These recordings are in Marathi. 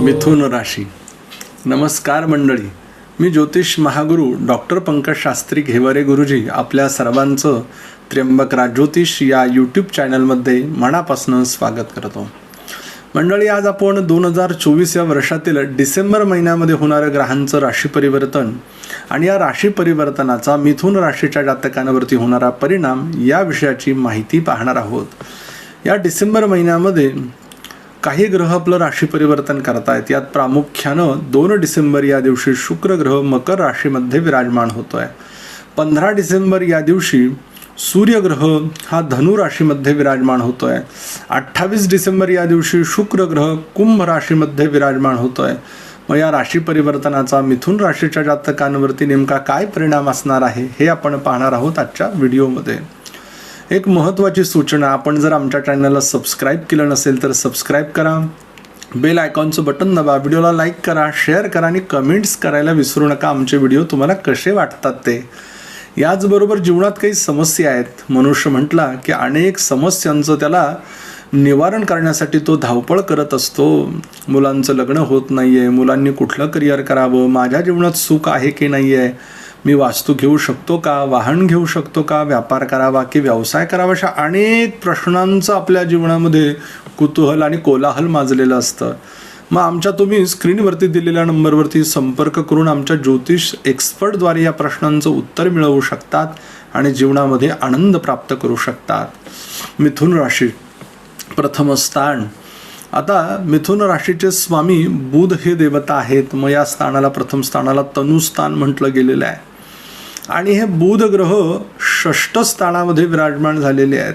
हो. मिथुन राशी. नमस्कार मंडळी. मी ज्योतिष महागुरु डॉक्टर पंकज शास्त्री घेवरे गुरुजी आपल्या सर्वांचं त्र्यंबक राजज्योतिष या यूट्यूब चॅनलमध्ये मनापासून स्वागत करतो. मंडळी आज आपण दोन हजार चोवीस या वर्षातील डिसेंबर महिन्यामध्ये होणारं ग्रहांचं राशी परिवर्तन आणि या राशी परिवर्तनाचा मिथुन राशीच्या जातकांवरती होणारा परिणाम या विषयाची माहिती पाहणार आहोत. या डिसेंबर महिन्यामध्ये काही ग्रह आपलं राशी परिवर्तन करतायत. यात प्रामुख्यानं दोन डिसेंबर या दिवशी शुक्र ग्रह मकर राशीमध्ये विराजमान होतो आहे पंधरा डिसेंबर या दिवशी सूर्यग्रह हा धनु राशीमध्ये विराजमान होतो आहे अठ्ठावीस डिसेंबर या दिवशी शुक्र ग्रह कुंभ राशीमध्ये विराजमान होतो आहे मग या राशी परिवर्तनाचा मिथुन राशीच्या जातकांवरती नेमका काय परिणाम असणार आहे हे आपण पाहणार आहोत आजच्या व्हिडिओमध्ये. एक महत्त्वाची सूचना आपण जर आमच्या चॅनलला सबस्क्राईब केलं नसेल तर सबस्क्राईब करा. बेल आयकॉनचं बटन दाबा व्हिडिओला लाईक करा शेअर करा आणि कमेंट्स करायला विसरू नका. आमचे व्हिडिओ तुम्हाला कसे वाटतात ते? याचबरोबर जीवनात काही समस्या आहेत. मनुष्य म्हटला की अनेक समस्यांचं त्याला निवारण करण्यासाठी तो धावपळ करत असतो. मुलांचं लग्न होत नाही आहे मुलांनी कुठलं करिअर करावं माझ्या जीवनात सुख आहे की नाही आहे मी वास्तू घेऊ शकतो का? वाहन घेऊ शकतो का? व्यापार करावा की व्यवसाय करावा? अशा अनेक प्रश्नांचं आपल्या जीवनामध्ये कुतूहल आणि कोलाहल माजलेलं असतं. मग आमच्या तुम्ही स्क्रीनवरती दिलेल्या नंबरवरती संपर्क करून आमच्या ज्योतिष एक्सपर्टद्वारे या प्रश्नांचं उत्तर मिळवू शकतात आणि जीवनामध्ये आनंद प्राप्त करू शकतात. मिथुन राशी प्रथम स्थान. आता मिथुन राशीचे स्वामी बुध हे देवता आहेत. मग या स्थानाला प्रथम स्थानाला तनुस्थान म्हटलं गेलेलं आहे. आणि हे बुध ग्रह षष्ठ स्थानामध्ये विराजमान झालेले आहेत.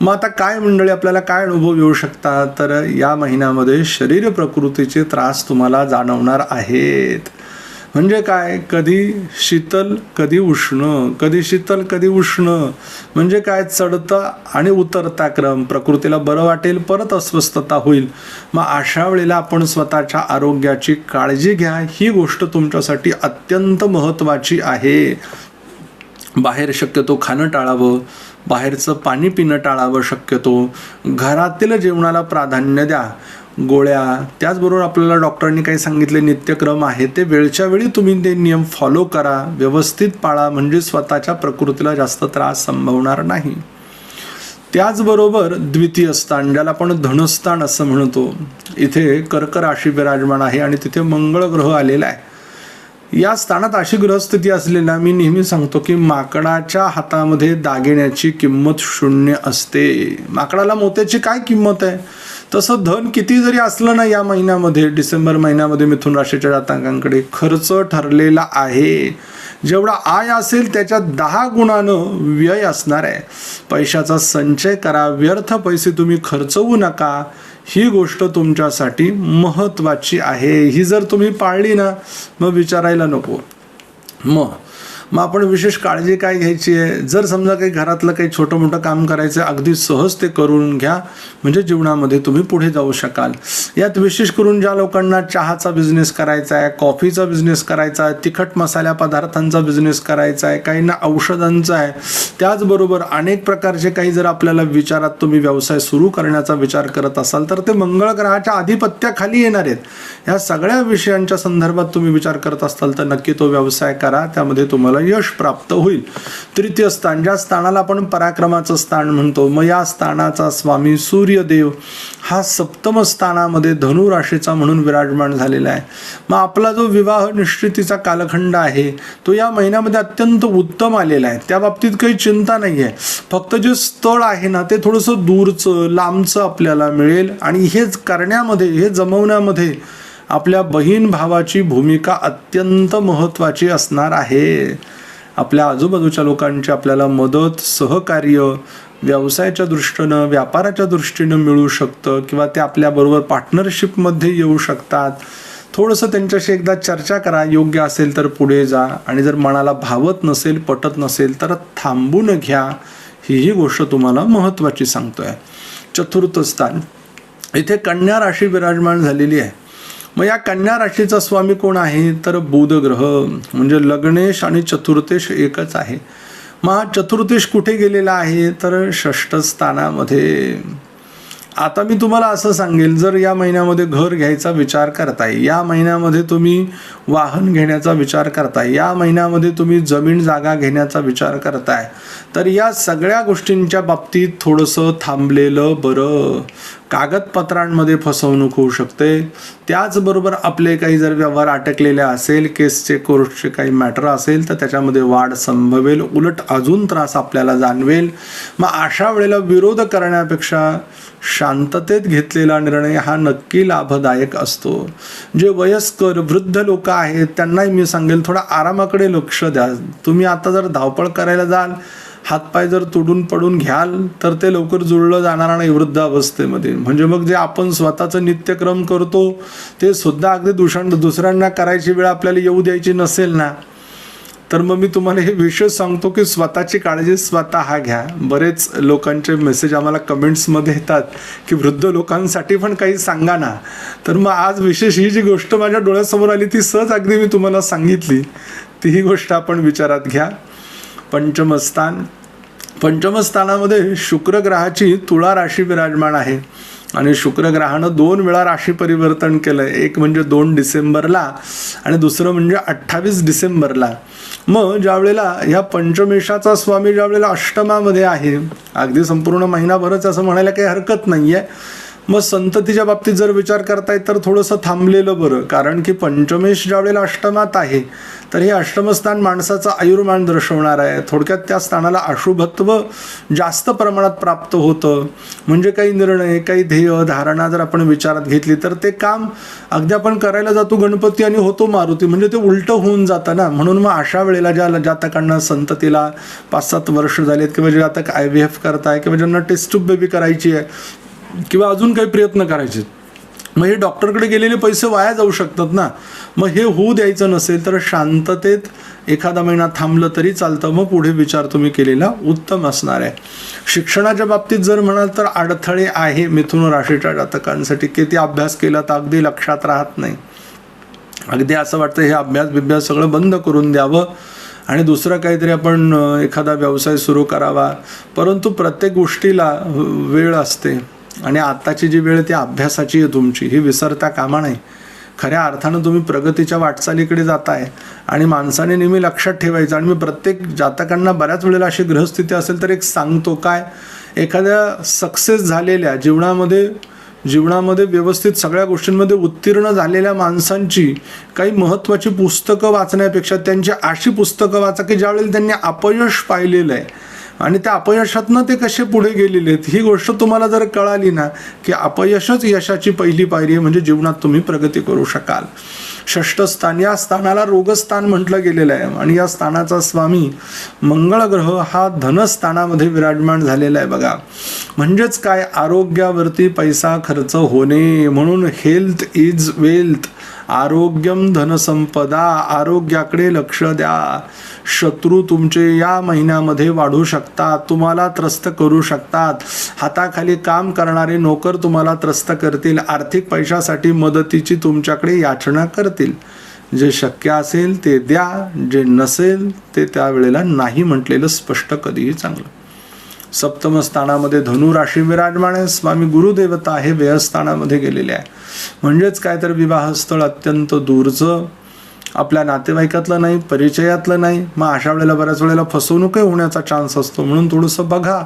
मग आता काय मंडळी आपल्याला काय अनुभव येऊ शकतात तर या महिन्यामध्ये शरीर प्रकृतीचे त्रास तुम्हाला जाणवणार आहेत. म्हणजे काय? कधी शीतल कधी उष्ण. कधी शीतल कधी उष्ण. म्हणजे काय? चढता आणि उतरता क्रम. प्रकृतीला बरं वाटेल परत अस्वस्थता होईल. मग अशा वेळेला आपण स्वतःच्या आरोग्याची काळजी घ्या. ही गोष्ट तुमच्यासाठी अत्यंत महत्त्वाची आहे. बाहेर शक्यतो खाणं टाळावं. बाहेरचं पाणी पिणं टाळावं शक्यतो. घरातील जेवणाला प्राधान्य द्या. गोळ्या. त्याचबरोबर आपल्याला डॉक्टरांनी काही सांगितले नित्यक्रम आहे ते वेळच्या वेळी तुम्ही ते नियम फॉलो करा. व्यवस्थित पाळा म्हणजे स्वतःच्या प्रकृतीला जास्त त्रास संभवणार नाही. त्याचबरोबर द्वितीय स्थान ज्याला आपण धनस्थान असं म्हणतो. इथे कर्क राशी विराजमान आहे आणि तिथे मंगळ ग्रह आलेला आहे. या स्थानात अशी ग्रहस्थिती असलेला मी नेहमी सांगतो की माकडाच्या हातामध्ये दागिन्याची किंमत शून्य असते. माकडाला मोत्याची काय किंमत आहे? तसं धन किती जरी असलं ना या महिन्यामध्ये डिसेंबर महिन्यामध्ये मिथुन राशीच्या जातकांकडे खर्च ठरलेला आहे. जेवढा आय असेल त्याच्या दहा गुणानं व्यय असणार आहे. पैशाचा संचय करा व्यर्थ पैसे तुम्ही खर्चवू नका. ही गोष्ट तुमच्यासाठी महत्त्वाची आहे. ही जर तुम्ही पाळली ना मग विचारायला नको. मग मग आपण विशेष काळजी काय घ्यायची आहे? जर समजा काही घरातलं काही छोटं मोठं काम करायचं अगदी सहज ते करून घ्या. म्हणजे जीवनामध्ये तुम्ही पुढे जाऊ शकाल. यात विशेष करून ज्या लोकांना चहाचा बिझनेस करायचा आहे कॉफीचा बिझनेस करायचा आहे तिखट मसाल्या पदार्थांचा बिझनेस करायचा आहे काहींना औषधांचा आहे त्याचबरोबर अनेक प्रकारचे काही जर आपल्याला विचारात तुम्ही व्यवसाय सुरू करण्याचा विचार करत असाल तर ते मंगळ ग्रहाच्या आधिपत्याखाली येणार आहेत. ह्या सगळ्या विषयांच्या संदर्भात तुम्ही विचार करत असाल तर नक्की तो व्यवसाय करा. त्यामध्ये तुम्हाला यश प्राप्त होईल. तृतीय स्थान ज्या स्थानाला आपण पराक्रमाचं स्थान म्हणतो मग या स्थानाचा स्वामी सूर्यदेव हा सप्तम स्थानामध्ये धनु राशीचा म्हणून विराजमान झालेला आहे. मग आपला जो विवाह निश्चितीचा कालखंड आहे तो या महिन्यामध्ये अत्यंत उत्तम आलेला आहे. त्या बाबतीत काही चिंता नाही आहे. फक्त जे स्थळ आहे ना ते थोडंसं दूरचं लांबचं आपल्याला मिळेल. आणि हेच करण्यामध्ये हे जमवण्यामध्ये आपल्या बहीण भावाची भूमिका अत्यंत महत्त्वाची असणार आहे. आपल्या आजूबाजूच्या लोकांची आपल्याला मदत सहकार्य व्यवसायाच्या दृष्टीनं व्यापाराच्या दृष्टीनं मिळू शकतं किंवा ते आपल्याबरोबर पार्टनरशिपमध्ये येऊ शकतात. थोडंसं त्यांच्याशी एकदा चर्चा करा योग्य असेल तर पुढे जा आणि जर मनाला भावत नसेल पटत नसेल तर थांबून घ्या. ही गोष्ट तुम्हाला महत्त्वाची सांगतोय. चतुर्थ स्थान. इथे कन्या राशी विराजमान झालेली आहे. मग या कन्या राशीचा स्वामी कोण आहे? तर बुधग्रह. म्हणजे लग्नेश आणि चतुर्थेश एकच आहे. मग हा चतुर्थेश कुठे गेलेला आहे? तर षष्ठ स्थानामध्ये. आता मी तुम्हाला असं सांगेल जर या महिन्यामध्ये घर घ्यायचा विचार करताय या महिन्यामध्ये तुम्ही वाहन घेण्याचा विचार करताय या महिन्यामध्ये तुम्ही जमीन जागा घेण्याचा विचार करताय तर या सगळ्या गोष्टींच्या बाबतीत थोडंसं थांबलेलं बरं. कागदपत्रांमध्ये फसवणूक होऊ शकते. त्याचबरोबर आपले काही जर व्यवहार अटकलेले असेल केसचे कोर्टचे काही मॅटर असेल तर त्याच्यामध्ये वाढ संभवेल. उलट अजून त्रास आपल्याला जाणवेल. मग अशा वेळेला विरोध करण्यापेक्षा शांततेत घेतलेला निर्णय हा नक्की लाभदायक असतो. जे वयस्कर वृद्ध लोक आहेत त्यांनाही मी सांगेल थोडा आरामाकडे लक्ष द्या. तुम्ही आता जर धावपळ करायला जाल हातपाय जर तुडून पडून घ्याल तर ते लवकर जुळलं जाणार नाही वृद्ध अवस्थेमध्ये. म्हणजे मग जे आपण स्वतःचं नित्यक्रम करतो ते सुद्धा अगदी दुसऱ्या दुसऱ्यांना करायची वेळ आपल्याला येऊ द्यायची नसेल ना? तर मग मी तुम्हाला हे विषय सांगतो की स्वतःची काळजी स्वतः घ्या. बरेच लोकांचे मेसेज आम्हाला कमेंट्समध्ये येतात की वृद्ध लोकांसाठी पण काही सांगा ना. तर मग आज विशेष ही जी गोष्ट माझ्या डोळ्यासमोर आली ती सहज अगदी मी तुम्हाला सांगितली. ती ही गोष्ट आपण विचारात घ्या. पंचमस्थान. पंचमस्थानामध्ये शुक्रग्रहाची तुळा राशी विराजमान आहे. आणि शुक्र ग्रहानं दोन वेळा राशी परिवर्तन केलं एक म्हणजे दोन डिसेंबरला आणि दुसरं म्हणजे अठ्ठावीस डिसेंबरला. मग ज्यावेळेला ह्या पंचमेशाचा स्वामी ज्यावेळेला अष्टमामध्ये आहे अगदी संपूर्ण महिनाभरच असं म्हणायला काही हरकत नाही आहे मग संततीच्या बाबतीत जर विचार करताय तर थोडंसं थांबलेलं बरं. कारण की पंचमेश ज्या वेळेला अष्टमात आहे तर हे अष्टमस्थान माणसाचं आयुर्मान दर्शवणार आहे. थोडक्यात त्या स्थानाला अशुभत्व जास्त प्रमाणात प्राप्त होतं. म्हणजे काही निर्णय काही ध्येय धारणा जर आपण विचारात घेतली तर ते काम अगदी आपण करायला जातो गणपती आणि होतो मारुती. म्हणजे ते उलटं होऊन जातं ना. म्हणून मग अशा वेळेला ज्या जातकांना संततीला पाच सात वर्ष झालेत किंवा जे जातक आय व्ही एफ करताय किंवा ज्यांना टेस्ट ट्यूब बेबी करायची आहे किंवा अजून काही प्रयत्न करायचे. मग हे डॉक्टरकडे गेलेले पैसे वाया जाऊ शकतात ना. मग हे होऊ द्यायचं नसेल तर शांततेत एखादा महिना थांबलं तरी चालतं. मग पुढे विचार तुम्ही केलेला उत्तम असणार आहे. शिक्षणाच्या बाबतीत जर म्हणाल तर अडथळे आहे मिथुन राशीच्या जातकांसाठी. किती अभ्यास केला तर अगदी लक्षात राहत नाही. अगदी असं वाटतं हे अभ्यास बिभ्यास सगळं बंद करून द्यावं. आणि दुसरं काहीतरी आपण एखादा व्यवसाय सुरू करावा. परंतु प्रत्येक गोष्टीला वेळ असते. आणि आत्ताची जी वेळ ती अभ्यासाची आहे तुमची. ही विसरता कामा नाही खऱ्या अर्थानं तुम्ही प्रगतीच्या वाटचालीकडे जाताय आणि माणसाने नेहमी लक्षात ठेवायचं. आणि मी प्रत्येक जातकांना बऱ्याच वेळेला अशी ग्रहस्थिती असेल तर एक सांगतो काय? एखाद्या सक्सेस झालेल्या जीवनामध्ये जीवनामध्ये व्यवस्थित सगळ्या गोष्टींमध्ये उत्तीर्ण झालेल्या माणसांची काही महत्त्वाची पुस्तकं वाचण्यापेक्षा त्यांची अशी पुस्तकं वाचा की ज्यावेळेला त्यांनी अपयश पाहिलेलं आहे. आणि त्या अपयशातनं ते कसे पुढे गेलेले आहेत ही गोष्ट तुम्हाला जर कळाली ना की अपयशच यशाची पहिली पायरी आहे म्हणजे जीवनात तुम्ही प्रगती करू शकाल. षष्ठस्थान या स्थानाला रोगस्थान म्हटलं गेलेलं आहे. आणि या स्थानाचा स्वामी मंगळ ग्रह हा धनस्थानामध्ये विराजमान झालेला आहे बघा. म्हणजेच काय? आरोग्यावरती पैसा खर्च होणे. म्हणून हेल्थ इज वेल्थ आरोग्यम धनसंपदा आरोग्याकडे लक्ष द्या. शत्रू तुमचे या महिन्यामध्ये वाढू शकतात तुम्हाला त्रस्त करू शकतात. हाताखाली काम करणारे नोकर तुम्हाला त्रस्त करतील आर्थिक पैशासाठी मदतीची तुमच्याकडे याचना करतील. जे शक्य असेल ते द्या जे नसेल ते त्यावेळेला नाही म्हटलेलं स्पष्ट कधीही चांगलं. सप्तम स्थानामध्ये धनु राशी विराजमान आहे. स्वामी गुरुदेवता हे व्ययस्थानामध्ये गेलेले आहे. म्हणजेच काय तर विवाहस्थळ अत्यंत दूरचं आपल्या नातेवाईकातलं नाही परिचयातलं नाही. मग अशा वेळेला बऱ्याच वेळेला फसवणूकही होण्याचा चान्स असतो. म्हणून थोडंसं बघा.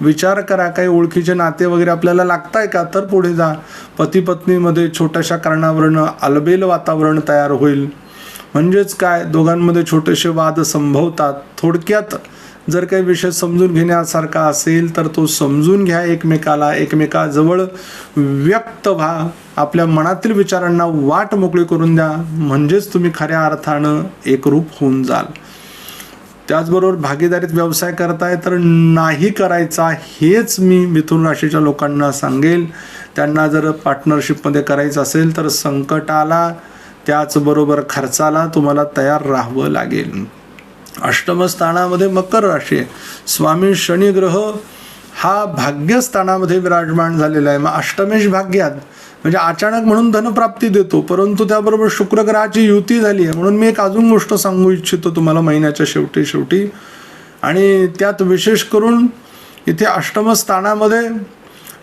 विचार करा. काही ओळखीचे नाते वगैरे आपल्याला लागताय का? तर पुढे जा. पती पत्नीमध्ये छोट्याशा कारणावरनं अलबेल वातावरण तयार होईल. म्हणजेच काय? दोघांमध्ये छोटेसे वाद संभवतात. थोडक्यात जर काही विषय समजून घेण्यासारखा असेल तर तो समजून घ्या एकमेकाला. एकमेकाजवळ व्यक्त व्हा. आपल्या मनातील विचारांना वाट मोकळी करून द्या. म्हणजेच तुम्ही खऱ्या अर्थानं एकरूप होऊन जाल. त्याचबरोबर भागीदारीत व्यवसाय करताय तर नाही करायचा हेच मी मिथुन राशीच्या लोकांना सांगेल. त्यांना जर पार्टनरशिपमध्ये करायचं असेल तर संकटाला त्याचबरोबर खर्चाला तुम्हाला तयार राहावं लागेल. अष्टमस्थानामध्ये मकर राशी आहे. स्वामी शनी ग्रह हा भाग्यस्थानामध्ये विराजमान झालेला आहे. मग अष्टमेश भाग्यात म्हणजे अचानक म्हणून धनप्राप्ती देतो परंतु त्याबरोबर शुक्रग्रहाची युती झाली आहे. म्हणून मी एक अजून गोष्ट सांगू इच्छितो तुम्हाला महिन्याच्या शेवटी शेवटी. आणि त्यात विशेष करून इथे अष्टमस्थानामध्ये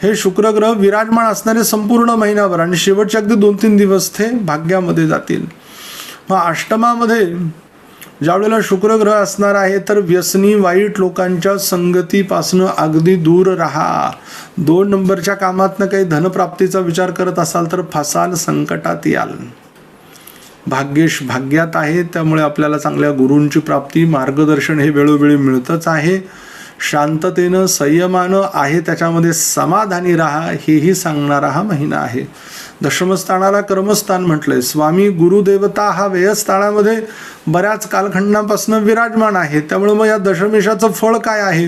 हे शुक्रग्रह विराजमान असणारे संपूर्ण महिनाभर आणि शेवटचे अगदी दोन तीन दिवस ते भाग्यामध्ये जातील. मग अष्टमामध्ये ज्यावेळेला शुक्रग्रह असणार आहे तर व्यसनी वाईट लोकांच्या संगतीपासनं अगदी दूर राहा. दोन नंबरच्या कामातनं काही धनप्राप्तीचा विचार करत असाल तर फसाल संकटात याल. भाग्येश भाग्यात आहे त्यामुळे आपल्याला चांगल्या गुरूंची प्राप्ती मार्गदर्शन हे वेळोवेळी मिळतच आहे. शांततेनं संयमानं आहे त्याच्यामध्ये समाधानी राहा हेही सांगणारा हा महिना आहे. दशमस्थानाला कर्मस्थान म्हटलंय. स्वामी गुरुदेवता हा व्ययस्थानामध्ये बऱ्याच कालखंडापासून विराजमान आहे त्यामुळे मग या दशमेशाचं फळ काय आहे?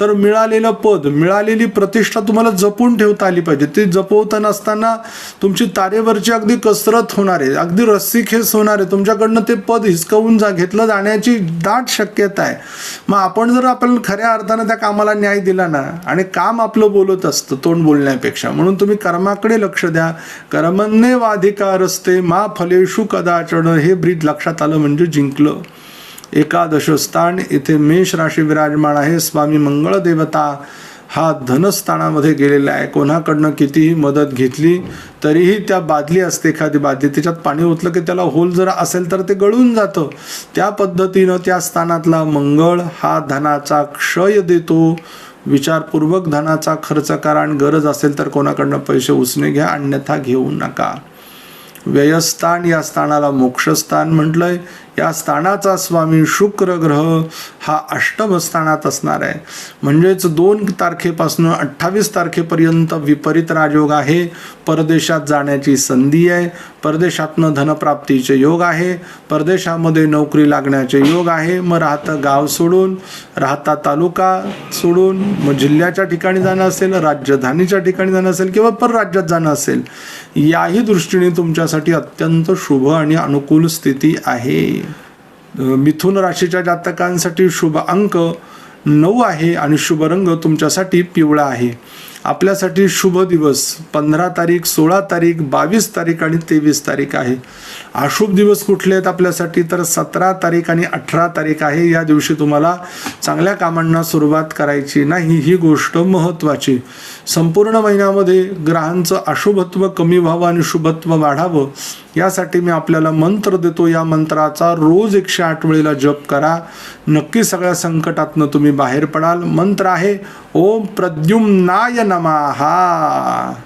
तर मिळालेलं पद मिळालेली प्रतिष्ठा तुम्हाला जपून ठेवता आली पाहिजे. ती जपवताना असताना तुमची तारेवरची अगदी कसरत होणार आहे. अगदी रस्सीखेच होणार आहे. तुमच्याकडनं ते पद हिसकवून जा घेतलं जाण्याची दाट शक्यता आहे. मग आपण जर आपण खऱ्या अर्थानं त्या कामाला न्याय दिला ना आणि काम आपलं बोलत असतं तोंड बोलण्यापेक्षा म्हणून तुम्ही कर्माकडे लक्ष द्या. कर्मने वाधिकार असते मा फलेशू कदाचरण हे ब्रीद लक्षात आलं म्हणजे जिंकलं. एकादश स्थान इथे मेष राशी विराजमान आहे. स्वामी मंगळ देवता हा धनस्थानामध्ये गेलेला आहे. कोणाकडनं कितीही मदत घेतली तरीही त्या बादली असते एखादी बादली. त्याच्यात पाणी ओतलं की त्याला होल जर असेल तर ते गळून जातं. त्या पद्धतीनं त्या स्थानातला मंगळ हा धनाचा क्षय देतो. विचारपूर्वक धनाचा खर्च करा आणि गरज असेल तर कोणाकडनं पैसे उसने घ्या अन्यथा घेऊ नका. व्ययस्थान या स्थानाला मोक्षस्थान म्हटलंय. या स्थानाचा स्वामी शुक्र ग्रह हा अष्टम स्थानात असणार आहे. म्हणजेच दोन तारखेपासून अठ्ठावीस तारखेपर्यंत विपरीत राजयोग आहे. परदेशात जाण्याची संधी आहे. परदेशातनं धनप्राप्तीचे योग आहे. परदेशामध्ये नोकरी लागण्याचे योग आहे. मग राहतं गाव सोडून राहता तालुका सोडून मग जिल्ह्याच्या ठिकाणी जाणं असेल राजधानीच्या ठिकाणी जाणं असेल किंवा परराज्यात जाणं असेल याही दृष्टीने तुमच्यासाठी अत्यंत शुभ आणि अनुकूल स्थिती आहे. मिथुन राशीच्या जातकांसाठी शुभ अंक नऊ आहे आणि शुभ रंग तुमच्यासाठी पिवळा आहे. आपल्यासाठी शुभ दिवस पंधरा तारीख सोळा तारीख बावीस तारीख आणि तेवीस तारीख आहे. अशुभ दिवस कुठले आहेत आपल्यासाठी? तर सतरा तारीख आणि अठरा तारीख आहे. या दिवशी तुम्हाला चांगल्या कामांना सुरुवात करायची नाही. ही गोष्ट महत्त्वाची संपूर्ण महिन्यामध्ये ग्रहांचं अशुभत्व कमी व्हावं आणि शुभत्व वाढावं यासाठी मी आपल्याला मंत्र देतो. या मंत्राचा रोज एकशे आठ वेळेला जप करा. नक्की सगळ्या संकटातनं तुम्ही बाहेर पडाल. मंत्र आहे ओम प्रद्युम्नाय नमहा